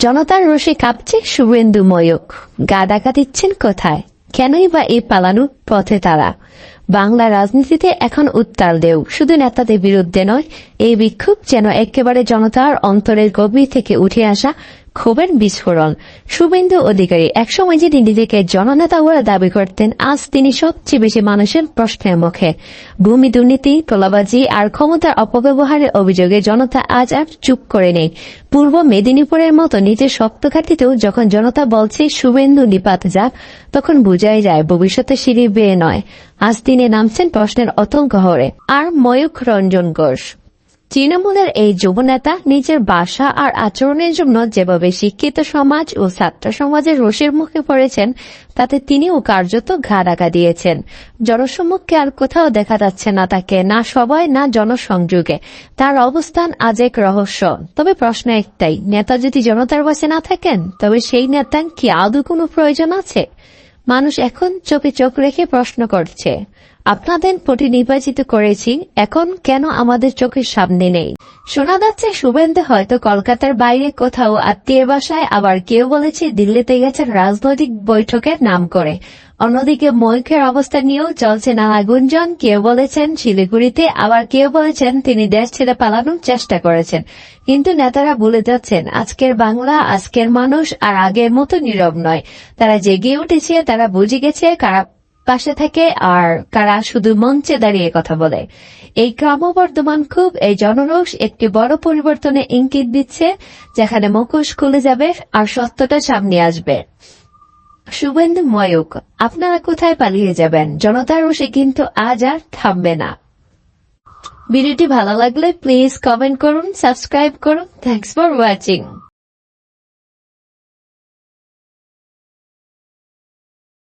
জনতার রোষে কাঁপছে শুভেন্দু ময়ক গা ডাকা দিচ্ছেন কোথায়? কেনই বা এ পালানো পথে তারা? বাংলা রাজনীতিতে এখন উত্তাল দেও শুধু নেতাদের বিরুদ্ধে নয়, এই বিক্ষোভ যেন একেবারে জনতার অন্তরের গভীর থেকে উঠে আসা ক্ষোভের বিস্ফোরণ। শুভেন্দু অধিকারী একসময় যিনি নিজেকে জননেতা বলে দাবি করতেন, আজ তিনি সবচেয়ে বেশি মানুষের প্রশ্নের মুখে। ভূমি দুর্নীতি, তোলাবাজি আর ক্ষমতার অপব্যবহারের অভিযোগে জনতা আজ আর চুপ করে নেই। পূর্ব মেদিনীপুরের মতো নিজের শক্ত ঘাটিতেও যখন জনতা বলছে শুভেন্দু নিপাত যাক, তখন বোঝাই যায় ভবিষ্যতে সিঁড়ি বেয়ে নয়। আজ তিনি নামছেন প্রশ্নের অতল গহরে। আর ময়ূখ রঞ্জন ঘোষ। তৃণমূলের এই যুবনেতা নিজের বাসা আর আচরণের জন্য যেভাবে শিক্ষিত সমাজ ও ছাত্র সমাজের রোষের মুখে পড়েছেন, তাতে তিনিও কার্যত ঘা ডাকা দিয়েছেন। জনসম্মুখে আর কোথাও দেখা যাচ্ছে না তাকে, না সবাই, না জনসংযোগে। তার অবস্থান আজ এক রহস্য। তবে প্রশ্ন একটাই, নেতা যদি জনতার পাশে না থাকেন, তবে সেই নেতা কি আদৌ কোনো প্রয়োজন আছে? মানুষ এখন চোখে চোখ রেখে প্রশ্ন করছে, আপনাদের প্রতি নির্বাচিত করেছি, এখন কেন আমাদের চোখের সামনে নেই? শোনা যাচ্ছে শুভেন্দু হয়তো কলকাতার বাইরে কোথাও আত্মীয় বাসায়, আবার কেউ বলেছে দিল্লিতে গেছেন রাজনৈতিক বৈঠকের নাম করে। অন্যদিকে মৈখের অবস্থা নিয়েও চলছে নানা গুঞ্জন। কেউ বলেছেন, শিলিগুড়িতে আবার কেউ বলেছেন, তিনি দেশ ছেড়ে পালানোর চেষ্টা করেছেন। কিন্তু নেতারা বলে যাচ্ছেন, আজকের বাংলা, আজকের মানুষ আর আগের মতো নীরব নয়। তারা জেগে উঠেছে, তারা বুঝে গেছে কারা পাশে থেকে আর কারা শুধু মঞ্চে দাঁড়িয়ে কথা বলে। এই ক্রমবর্ধমান খুব এই জনরোষ একটি বড় পরিবর্তনে ইঙ্গিত দিচ্ছে, যেখানে মুখোশ খুলে যাবে আর সত্যটা সামনে আসবে। শুভেন্দু ময়ূক, আপনারা কোথায় পালিয়ে যাবেন? জনতার রোষে কিন্তু আজ আর থামবে না। ভিডিওটি ভালো লাগলে প্লিজ কমেন্ট করুন সাবস্ক্রাইব করুন। Thanks for watching